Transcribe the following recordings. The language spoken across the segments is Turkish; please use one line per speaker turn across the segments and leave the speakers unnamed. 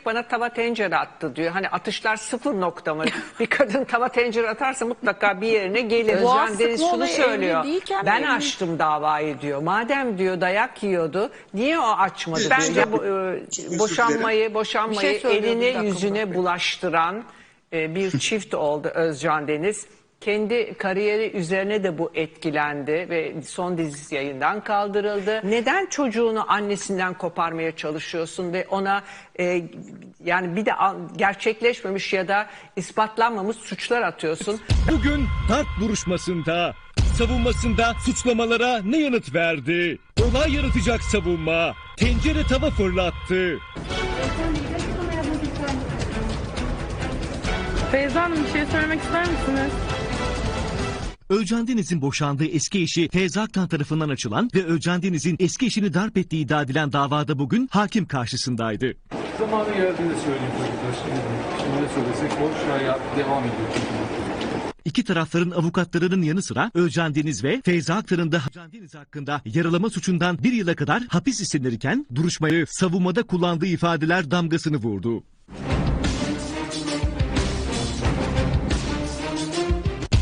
erkek bana tava tencere attı diyor. Hani atışlar sıfır nokta mı? bir kadın tava tencere atarsa mutlaka bir yerine gelir.
Boğaz
Özcan Deniz şunu söylüyor. Ben
evli.
açtım davayı diyor. Madem diyor dayak yiyordu niye o açmadı? Bence bu, e, boşanmayı, boşanmayı
şey
eline yüzüne bulaştıran e, bir çift oldu Özcan Deniz. Kendi kariyeri üzerine de bu etkilendi ve son dizisi yayından kaldırıldı. Neden çocuğunu annesinden koparmaya çalışıyorsun ve ona e, yani bir de gerçekleşmemiş ya da ispatlanmamış suçlar atıyorsun?
Bugün darp duruşmasında savunmasında suçlamalara ne yanıt verdi? Olay yaratacak savunma. Tencere tava fırlattı.
Feyza Hanım bir şey söylemek ister misiniz?
Özcan Deniz'in boşandığı eski eşi Feyza Aktan tarafından açılan ve Özcan Deniz'in eski eşini darp ettiği iddia edilen davada bugün hakim karşısındaydı.
Zamanı geldiğinde söyleyeyim çocuklar şimdi. Şimdi ne söylesek boş hayat devam ediyor.
İki tarafların avukatlarının yanı sıra Özcan Deniz ve Feyza Aktan'ın da Özcan Deniz hakkında yaralama suçundan bir yıla kadar hapis istenirken duruşmayı savunmada kullandığı ifadeler damgasını vurdu.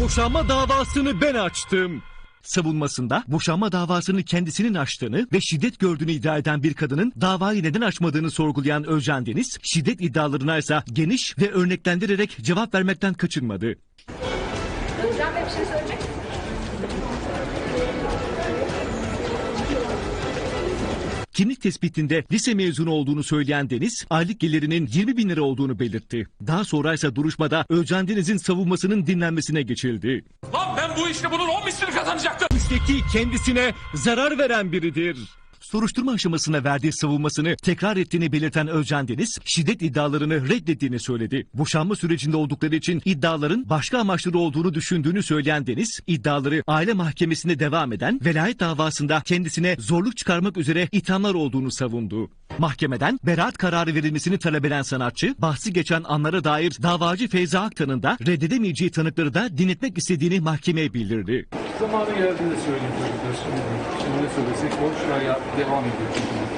Boşanma davasını ben açtım. Savunmasında boşanma davasını kendisinin açtığını ve şiddet gördüğünü iddia eden bir kadının davayı neden açmadığını sorgulayan Özcan Deniz, şiddet iddialarına ise geniş ve örneklendirerek cevap vermekten kaçınmadı. Kimlik tespitinde lise mezunu olduğunu söyleyen Deniz, aylık gelirinin 20 bin lira olduğunu belirtti. Daha sonra ise duruşmada Özcan Deniz'in savunmasının dinlenmesine geçildi.
Lan ben bu işte bunun 10 mislini kazanacaktım.
Üstteki kendisine zarar veren biridir. Soruşturma aşamasına verdiği savunmasını tekrar ettiğini belirten Özcan Deniz, şiddet iddialarını reddettiğini söyledi. Boşanma sürecinde oldukları için iddiaların başka amaçları olduğunu düşündüğünü söyleyen Deniz, iddiaları aile mahkemesinde devam eden velayet davasında kendisine zorluk çıkarmak üzere ithamlar olduğunu savundu. Mahkemeden beraat kararı verilmesini talep eden sanatçı, bahsi geçen anlara dair davacı Feyza Aktan'ın da reddedemeyeceği tanıkları da dinletmek istediğini mahkemeye bildirdi.
Zamanı geldiğinde söyleyeyim çocuklar şimdi. Ne söylesek boş hayat devam ediyor.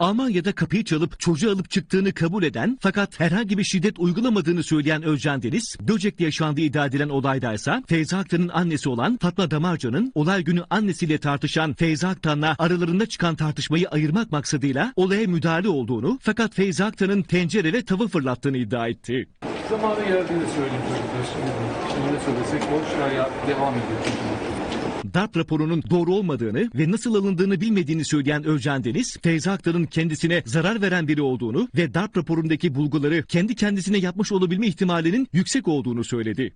Almanya'da kapıyı çalıp çocuğu alıp çıktığını kabul eden fakat herhangi bir şiddet uygulamadığını söyleyen Özcan Deniz, Böcek'te yaşandığı iddia edilen olaydaysa Feyza Aktan'ın annesi olan Fatma Damarca'nın olay günü annesiyle tartışan Feyza Aktan'la aralarında çıkan tartışmayı ayırmak maksadıyla olaya müdahale olduğunu fakat Feyza Aktan'ın tencere ve tava fırlattığını iddia etti.
Zamanı geldiğinde söyleyeyim çocuklar şimdi. Ne söylesek boş devam ediyor.
Darp raporunun doğru olmadığını ve nasıl alındığını bilmediğini söyleyen Özcan Deniz, Feyza Aktan'ın kendisine zarar veren biri olduğunu ve darp raporundaki bulguları kendi kendisine yapmış olabilme ihtimalinin yüksek olduğunu söyledi.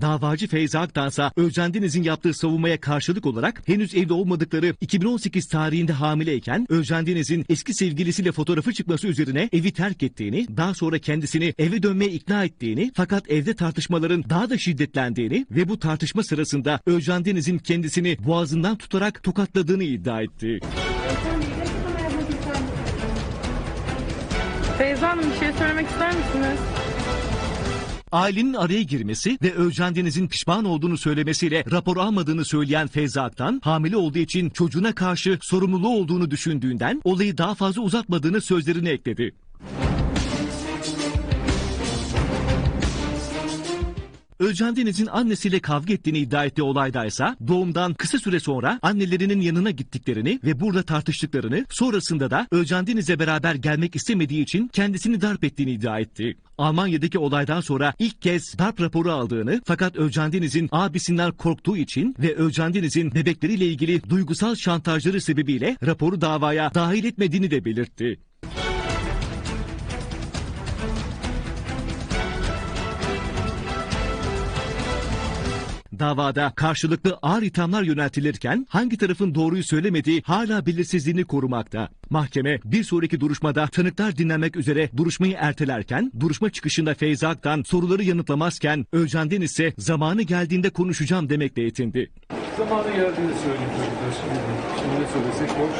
Davacı Feyza Aktansa Özcan Deniz'in yaptığı savunmaya karşılık olarak henüz evli olmadıkları 2018 tarihinde hamileyken Özcan Deniz'in eski sevgilisiyle fotoğrafı çıkması üzerine evi terk ettiğini, daha sonra kendisini eve dönmeye ikna ettiğini fakat evde tartışmaların daha da şiddetlendiğini ve bu tartışma sırasında Özcan Deniz'in kendisini boğazından tutarak tokatladığını iddia etti.
Feyza Hanım bir şey söylemek ister misiniz?
Ailenin araya girmesi ve Özcan pişman olduğunu söylemesiyle rapor almadığını söyleyen Feyza Aktan, hamile olduğu için çocuğuna karşı sorumluluğu olduğunu düşündüğünden olayı daha fazla uzatmadığını sözlerine ekledi. Özcan Deniz'in annesiyle kavga ettiğini iddia ettiği olaydaysa doğumdan kısa süre sonra annelerinin yanına gittiklerini ve burada tartıştıklarını sonrasında da Özcan Deniz'le beraber gelmek istemediği için kendisini darp ettiğini iddia etti. Almanya'daki olaydan sonra ilk kez darp raporu aldığını fakat Özcan Deniz'in abisinden korktuğu için ve Özcan Deniz'in bebekleriyle ilgili duygusal şantajları sebebiyle raporu davaya dahil etmediğini de belirtti. Davada karşılıklı ağır ithamlar yöneltilirken hangi tarafın doğruyu söylemediği hala belirsizliğini korumakta. Mahkeme bir sonraki duruşmada tanıklar dinlenmek üzere duruşmayı ertelerken duruşma çıkışında Feyza Aktan soruları yanıtlamazken Özcan Deniz ise zamanı geldiğinde konuşacağım demekle yetindi.
Zamanı geldiğinde söyleyeyim şimdi. Ne söylesek boş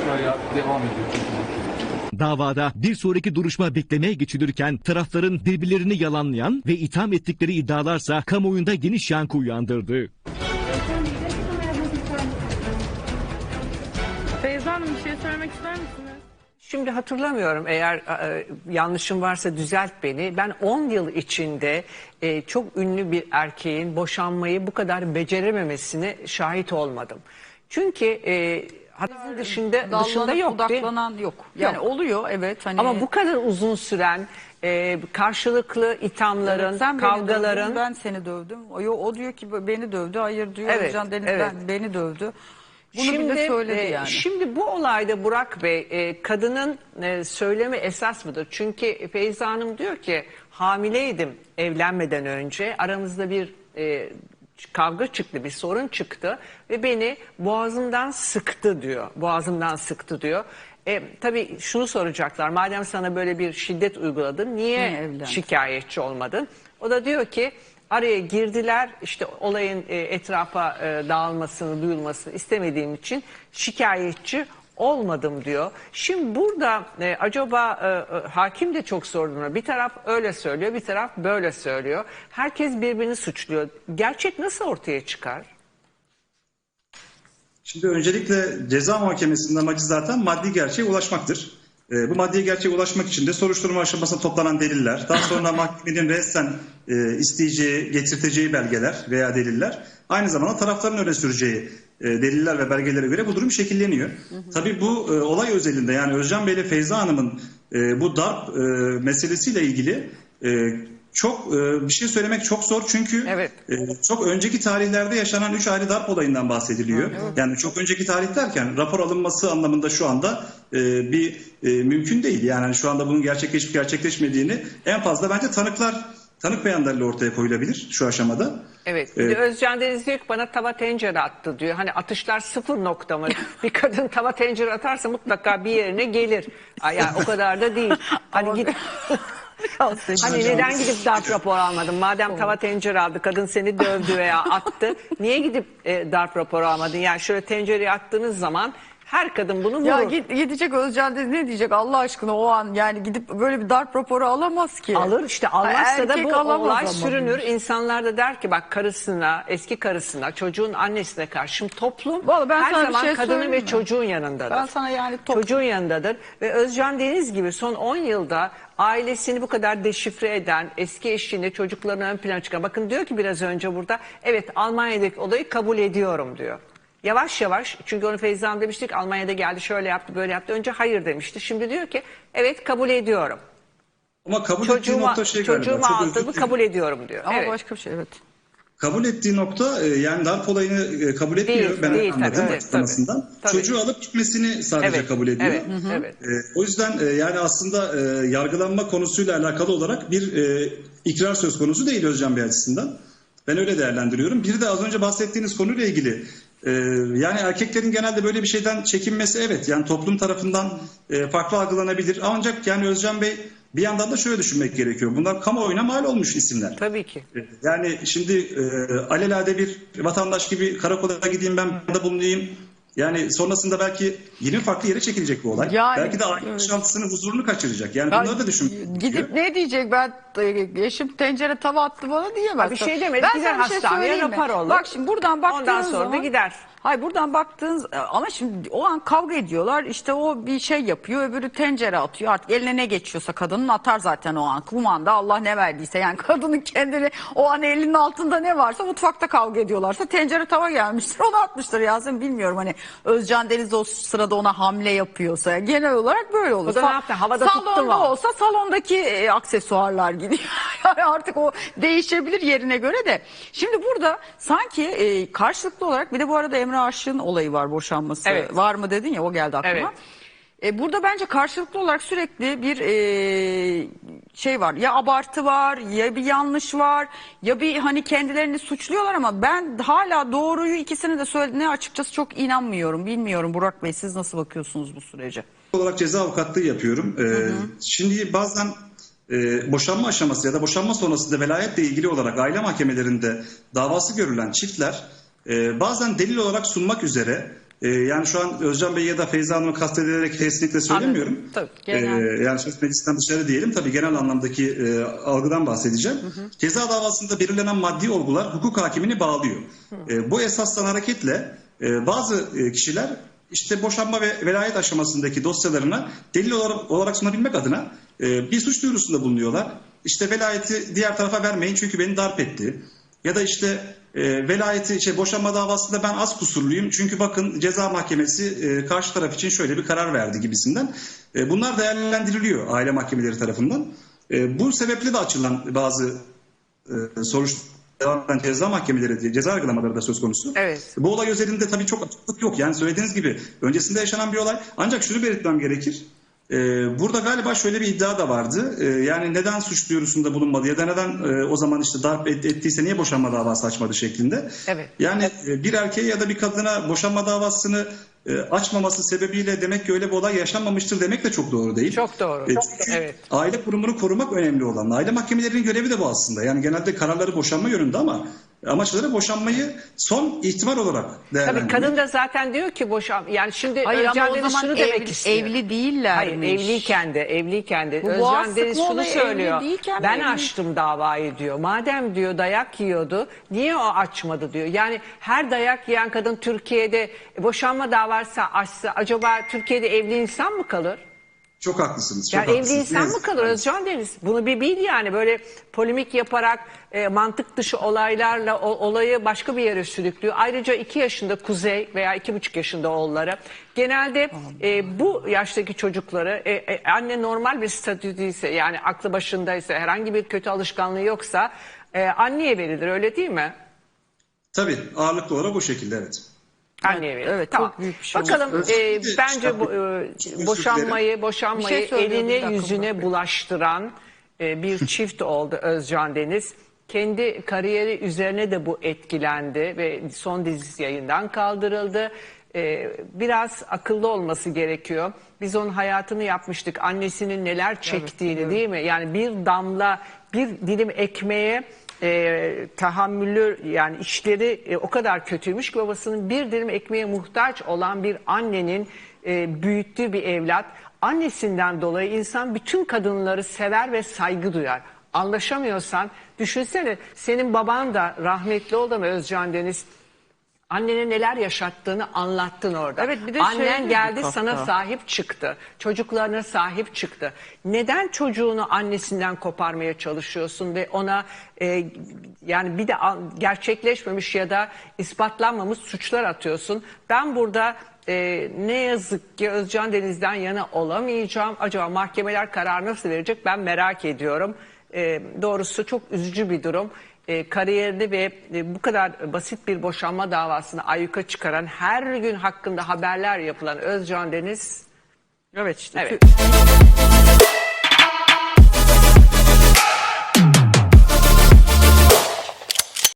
devam ediyor.
Davada bir sonraki duruşma beklemeye geçilirken tarafların birbirlerini yalanlayan ve itham ettikleri iddialarsa kamuoyunda geniş yankı uyandırdı.
Feyza Hanım bir şey şey söylemek ister misiniz?
Şimdi hatırlamıyorum eğer e, yanlışım varsa düzelt beni. Ben 10 yıl içinde e, çok ünlü bir erkeğin boşanmayı bu kadar becerememesine şahit olmadım. Çünkü e, hadisinin dışında dışında
Dallanıp
yok değil
budaklanan yok. Yani
Yok.
oluyor evet hani.
Ama bu kadar uzun süren e, karşılıklı ithamların,
Sen beni
kavgaların
dövdün, ben seni dövdüm. O, o diyor ki beni dövdü. Hayır diyor.
Evet,
Özcan Deniz
evet.
ben, beni dövdü. Bunu bile söyledi
e,
yani.
Şimdi bu olayda Burak Bey e, kadının e, söylemi esas mıdır? Çünkü Feyza Hanım diyor ki hamileydim evlenmeden önce aramızda bir e, kavga çıktı bir sorun çıktı ve beni boğazımdan sıktı diyor. Boğazımdan sıktı diyor. E, tabii şunu soracaklar madem sana böyle bir şiddet uyguladın niye,
Niye evlendin?
şikayetçi olmadın? O da diyor ki araya girdiler işte olayın e, etrafa e, dağılmasını duyulmasını istemediğim için şikayetçi olmadım diyor. Şimdi burada e, acaba e, e, hakim de çok sorduğuna bir taraf öyle söylüyor bir taraf böyle söylüyor. Herkes birbirini suçluyor. Gerçek nasıl ortaya çıkar?
Şimdi öncelikle ceza mahkemesinin amacı zaten maddi gerçeğe ulaşmaktır. E, bu maddi gerçeğe ulaşmak için de soruşturma aşamasında toplanan deliller, daha sonra mahkemenin resten e, isteyeceği, getirteceği belgeler veya deliller, aynı zamanda tarafların öne süreceği deliller ve belgelere göre bu durum şekilleniyor. Tabii bu e, olay özelinde yani Özcan Bey ile Feyza Hanım'ın e, bu darp e, meselesiyle ilgili e, çok e, bir şey söylemek çok zor çünkü
Evet.
e, çok önceki tarihlerde yaşanan 3 ayrı darp olayından bahsediliyor. Yani çok önceki tarih derken rapor alınması anlamında şu anda e, bir e, mümkün değil. Yani şu anda bunun gerçekleşip gerçekleşmediğini en fazla bence tanıklar tanık beyanlarıyla ortaya koyulabilir şu aşamada.
Evet. Bir de. Özcan Deniz diyor ki bana tava tencere attı diyor. Hani atışlar sıfır nokta mı? bir kadın tava tencere atarsa mutlaka bir yerine gelir. Ay, Yani o kadar da değil. Hani git Hani neden gidip darp raporu almadın? Madem tava tencere aldı, kadın seni dövdü veya attı. Niye gidip e, darp raporu almadın? Yani şöyle tencereye attığınız zaman her kadın bunu vurur.
Ya git, gidecek Özcan Deniz ne diyecek Allah aşkına o an yani gidip böyle bir darp raporu alamaz ki.
Alır işte almazsa da
Erkek
bu
alamaz
olay sürünür. İnsanlar da der ki bak karısına, eski karısına, çocuğun annesine karşı Şimdi toplum
Vallahi ben
her
sana bir
zaman
şey
kadının
söyleyeyim
ve
mi?
çocuğun yanındadır.
Ben sana yani top-
Çocuğun yanındadır ve Özcan Deniz gibi son 10 yılda ailesini bu kadar deşifre eden, eski eşini, çocuklarını ön plana çıkan. Bakın diyor ki biraz önce burada evet Almanya'daki olayı kabul ediyorum diyor. Yavaş yavaş çünkü onu Feyza Hanım demişti ki Almanya'da geldi şöyle yaptı böyle yaptı. Önce hayır demişti. Şimdi diyor ki evet kabul ediyorum.
Ama kabul ettiği
Çocuğuma,
nokta şey galiba.
çocuğuma
çok özür
aldığımı
dilerim.
kabul ediyorum diyor.
Ama
evet.
başka bir şey evet.
Kabul ettiği nokta e, yani darp olayını e, kabul etmiyor.
Değil,
ben
değil,
anladım
tabii, evet,
açıklamasından.
tabii. Tabii.
Çocuğu alıp gitmesini sadece
Evet,
kabul ediyor.
evet, evet.
E, o yüzden e, yani aslında e, yargılanma konusuyla alakalı olarak bir e, ikrar söz konusu değil Özcan Bey açısından. Ben öyle değerlendiriyorum. Bir de az önce bahsettiğiniz konuyla ilgili e, yani erkeklerin genelde böyle bir şeyden çekinmesi evet yani toplum tarafından e, farklı algılanabilir. Ancak yani Özcan Bey bir yandan da şöyle düşünmek gerekiyor. Bunlar kamuoyuna mal olmuş isimler.
Tabii ki.
Yani şimdi e, alelade bir vatandaş gibi karakola gideyim ben burada bulunayım. Yani sonrasında belki yine farklı yere çekilecek bu olay.
Yani,
belki de aile
evet.
yaşantısının huzurunu kaçıracak. Yani
Ya
bunları da gerekiyor.
Gidip ne diyecek ben e, eşim tencere tava attı bana diyemez.
Bir şey demedi,
Ben
gider
sana bir şey
hastaneye
söyleyeyim mi?
rapor olur.
Bak şimdi buradan baktığın
Ondan sonra da
zaman.
gider.
Hayır buradan baktığın ama şimdi o an kavga ediyorlar işte o bir şey yapıyor öbürü tencere atıyor artık eline ne geçiyorsa kadının atar zaten o an kumanda Allah ne verdiyse yani kadının kendini o an elinin altında ne varsa mutfakta kavga ediyorlarsa tencere tava gelmiştir onu atmıştır Yasemin bilmiyorum hani Özcan Deniz o sırada ona hamle yapıyorsa genel olarak böyle olur.
O da ne yaptı? Havada tuttu mu?
Salonda olsa salondaki e, aksesuarlar gidiyor. Yani artık o değişebilir yerine göre de. Şimdi burada sanki e, karşılıklı olarak bir de bu arada Emre Aşık'ın olayı var boşanması.
Evet.
Var mı dedin ya o geldi aklıma.
Evet.
E, burada bence karşılıklı olarak sürekli bir e, şey var. Ya abartı var, ya bir yanlış var, ya bir hani kendilerini suçluyorlar ama ben hala doğruyu ikisini de söylediğine açıkçası çok inanmıyorum. Bilmiyorum Burak Bey siz nasıl bakıyorsunuz bu sürece?
olarak ceza avukatlığı yapıyorum. Ee, Şimdi bazen e, boşanma aşaması ya da boşanma sonrasında velayetle ilgili olarak aile mahkemelerinde davası görülen çiftler e, bazen delil olarak sunmak üzere e, yani şu an Özcan Bey ya da Feyza Hanım'ı kastedilerek kesinlikle söylemiyorum.
Anladım. Tabii,
genel.
Ee, yani söz meclisten dışarı diyelim tabii genel anlamdaki e, algıdan bahsedeceğim. Ceza davasında belirlenen maddi olgular hukuk hakimini bağlıyor. E, bu esastan hareketle e, bazı e, kişiler işte boşanma ve velayet aşamasındaki dosyalarına delil olarak, olarak sunabilmek adına e, bir suç duyurusunda bulunuyorlar. İşte velayeti diğer tarafa vermeyin çünkü beni darp etti. Ya da işte e, velayeti şey boşanma davasında ben az kusurluyum çünkü bakın ceza mahkemesi e, karşı taraf için şöyle bir karar verdi gibisinden. E, bunlar değerlendiriliyor aile mahkemeleri tarafından. E, bu sebeple de açılan bazı e, soruşturmalar ceza mahkemeleri diye ceza yargılamaları da söz konusu.
Evet.
Bu olay özelinde tabii çok açıklık yok. Yani söylediğiniz gibi öncesinde yaşanan bir olay. Ancak şunu belirtmem gerekir. Ee, burada galiba şöyle bir iddia da vardı. Ee, yani neden suç duyurusunda bulunmadı ya da neden e, o zaman işte darp et- ettiyse niye boşanma davası açmadı şeklinde.
Evet.
Yani e, bir erkeğe ya da bir kadına boşanma davasını e, açmaması sebebiyle demek ki öyle bir olay yaşanmamıştır demek de çok doğru değil.
Çok doğru. Çok-
çünkü
evet.
aile kurumunu korumak önemli olan. Aile mahkemelerinin görevi de bu aslında. Yani genelde kararları boşanma yönünde ama amaçları boşanmayı son ihtimal olarak
Tabii
değerlendirmek.
kadın da zaten diyor ki boşan yani şimdi
Hayır ama
Özcan
o
Deniz
zaman
şunu demek
evli-
istiyor.
evli değillermiş.
Hayır evliyken de evliyken de
Bu
Özcan
boğaz
Deniz
sıkma
şunu
olayı
söylüyor.
değilken
Ben
evli-
açtım davayı diyor. Madem diyor dayak yiyordu niye o açmadı diyor. Yani her dayak yiyen kadın Türkiye'de boşanma davası açsa acaba Türkiye'de evli insan mı kalır?
Çok haklısınız. Çok
Yani evli
haklısınız.
insan
Ne
mı kalır. Özcan Deniz? Bunu bir bil yani böyle polemik yaparak e, mantık dışı olaylarla o, olayı başka bir yere sürüklüyor. Ayrıca iki yaşında Kuzey veya iki buçuk yaşında oğulları genelde e, bu yaştaki çocukları e, e, anne normal bir statüdeyse yani aklı başındaysa herhangi bir kötü alışkanlığı yoksa e, anneye verilir öyle değil mi?
Tabii ağırlıklı olarak o şekilde evet.
Anneye verilir.
evet, çok büyük bir şey.
Bakalım e, bence bu, e, boşanmayı boşanmayı
Bir şey bir
eline
dakika,
yüzüne
bırak.
bulaştıran e, bir çift oldu Özcan Deniz. Kendi kariyeri üzerine de bu etkilendi ve son dizisi yayından kaldırıldı. E, biraz akıllı olması gerekiyor. Biz onun hayatını yapmıştık. Annesinin neler çektiğini değil mi? Yani bir damla, bir dilim ekmeğe e, tahammülü yani işleri e, o kadar kötüymüş ki babasının bir dilim ekmeğe muhtaç olan bir annenin e, büyüttüğü bir evlat. Annesinden dolayı insan bütün kadınları sever ve saygı duyar. Anlaşamıyorsan düşünsene senin baban da rahmetli oldu ama Özcan Deniz annene neler yaşattığını anlattın orada.
Evet, bir de
Annen
şey
geldi
dedik
sana sahip çıktı. Çocuklarına sahip çıktı. Neden çocuğunu annesinden koparmaya çalışıyorsun ve ona e, yani bir de gerçekleşmemiş ya da ispatlanmamış suçlar atıyorsun? Ben burada e, ne yazık ki Özcan Deniz'den yana olamayacağım. Acaba mahkemeler karar nasıl verecek ben merak ediyorum. E, doğrusu çok üzücü bir durum. E, kariyerini ve e, bu kadar basit bir boşanma davasını ayyuka çıkaran her gün hakkında haberler yapılan Özcan Deniz
Evet işte.
Evet.